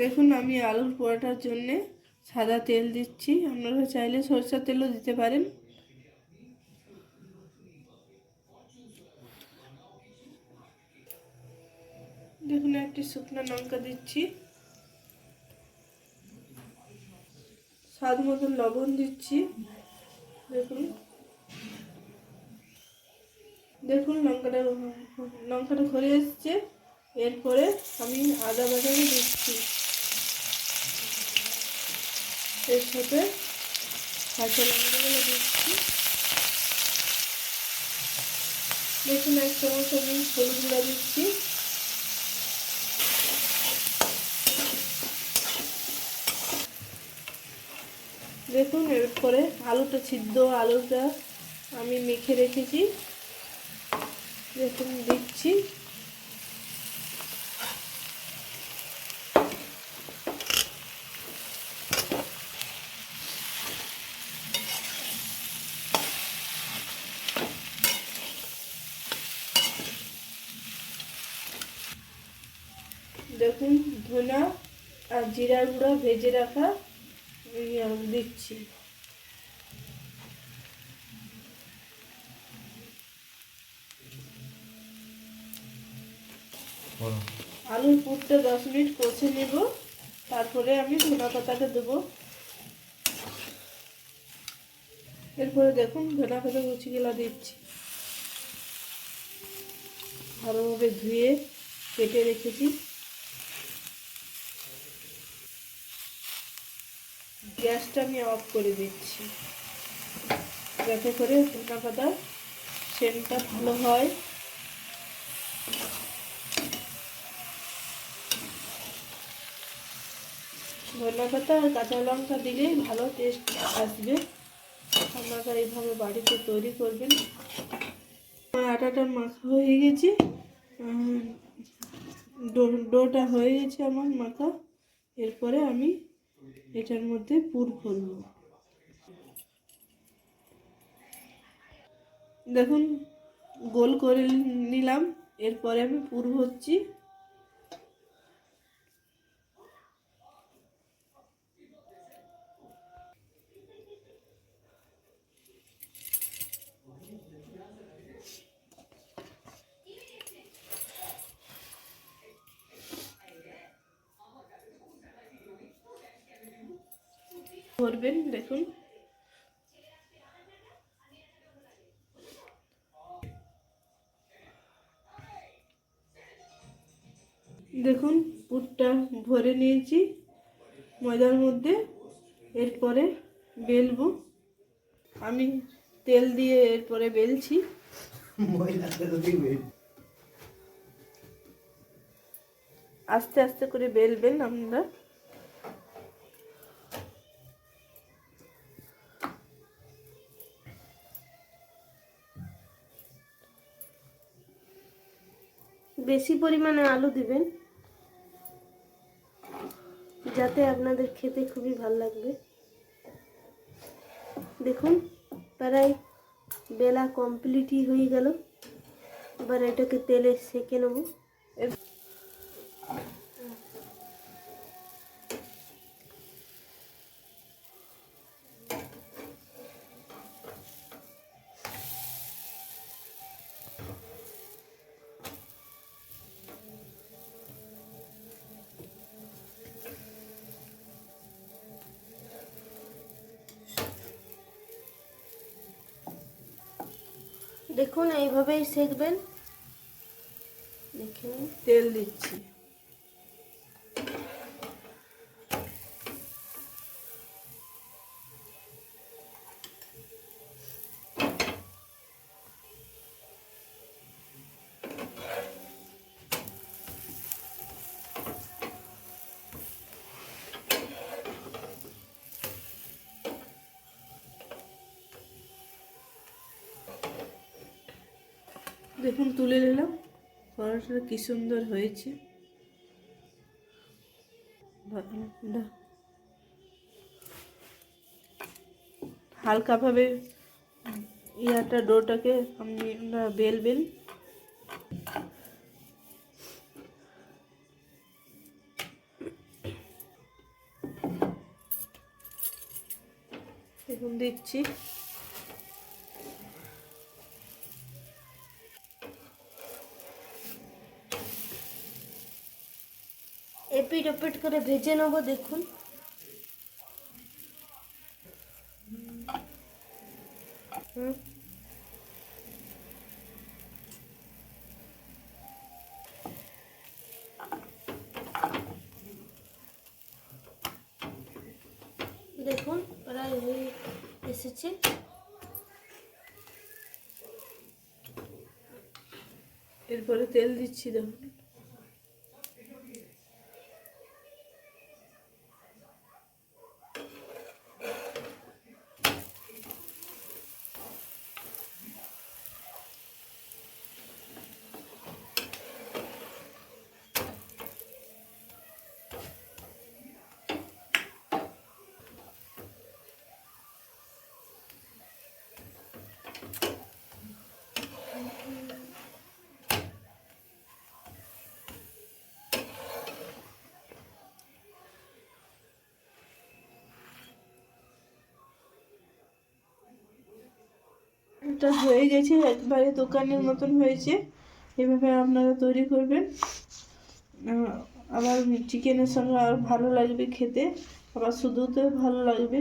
দেখুন, আমি আলুর পোড়াটার জন্যে সাদা তেল দিচ্ছি। আপনারা চাইলে সরষের তেলও দিতে পারেন। দেখুন, একটি শুকনো লঙ্কা দিচ্ছি। স্বাদ মতন লবণ দিচ্ছি। দেখুন। দেখুন, লঙ্কাটা লঙ্কাটা ঘরে এসছে। এরপরে আমি আদা বাটাটা দিচ্ছি। এর সাথে কাঁচা লঙ্কাগুলো দিচ্ছি। দেখুন, এক চামচ আমি হলুদ গুঁড়া দিচ্ছি। দেখুন, এরপরে আলুটা, সিদ্ধ আলুটা আমি মেখে রেখেছি। দেখুন, দিচ্ছি। দেখুন ধনা আর জিরা গুঁড়ো ভেজে রাখা দিচ্ছি। আলুর পুরটা দশ মিনিট কষে নেব তারপরে আমি ধনা পাতাটা দেবো। এরপরে দেখুন ধনা পাতা কুচিগুলো দিচ্ছি। ভালোভাবে ধুয়ে কেটে রেখেছি। গ্যাসটা আমি অফ করে দিচ্ছি। যাতে করে ধনা পাতা সেন্টটা ভালো হয়। ধনে পাতা আর কাঁচা লঙ্কা দিলেই ভালো টেস্ট আসবে। আপনারা এইভাবে বাড়িতে তৈরি করবেন। আমার আটাটা মাখা হয়ে গেছে। ডোটা হয়ে গেছে আমার মাখা। এরপরে আমি এটার মধ্যে পুর ভরব। দেখুন গোল করে নিলাম এরপরে আমি পুর ভরছি। করবেন দেখুন। দেখুন পুরটা ভরে নিয়েছি। ময়দার মধ্যে এরপরে বেলবো। আমি তেল দিয়ে এরপরে বেলছি। আস্তে আস্তে করে বেলবেন আপনারা। বেশি পরিমাণে আলু দিবেন, যাতে আপনাদের খেতে খুবই ভালো লাগবে। দেখুন, প্রায় বেলা কমপ্লিটই হয়ে গেল। এবার এটাকে তেলে সেঁকে নেব। দেখুন এইভাবেই সেকবেন। দেখুন তেল দিচ্ছি। দেখুন তুলে নিলাম। পরোটাটা কী সুন্দর হয়েছে। হালকাভাবে ইয়াটা ডোটাকে আপনি বেল এখন দিচ্ছি। এপিট ওপিট করে ভেজে নেব, দেখুন। হুম। দেখুন, প্রায় হয়ে এসেছে। এরপরে তেল দিচ্ছি, দেখুন। এটা হয়ে গেছে, একবারে দোকানের মতন হয়েছে। এভাবে আপনারা তৈরি করবেন। আবার চিকেনের সঙ্গে আর ভালো লাগবে খেতে। আবার শুধুতেও ভালো লাগবে।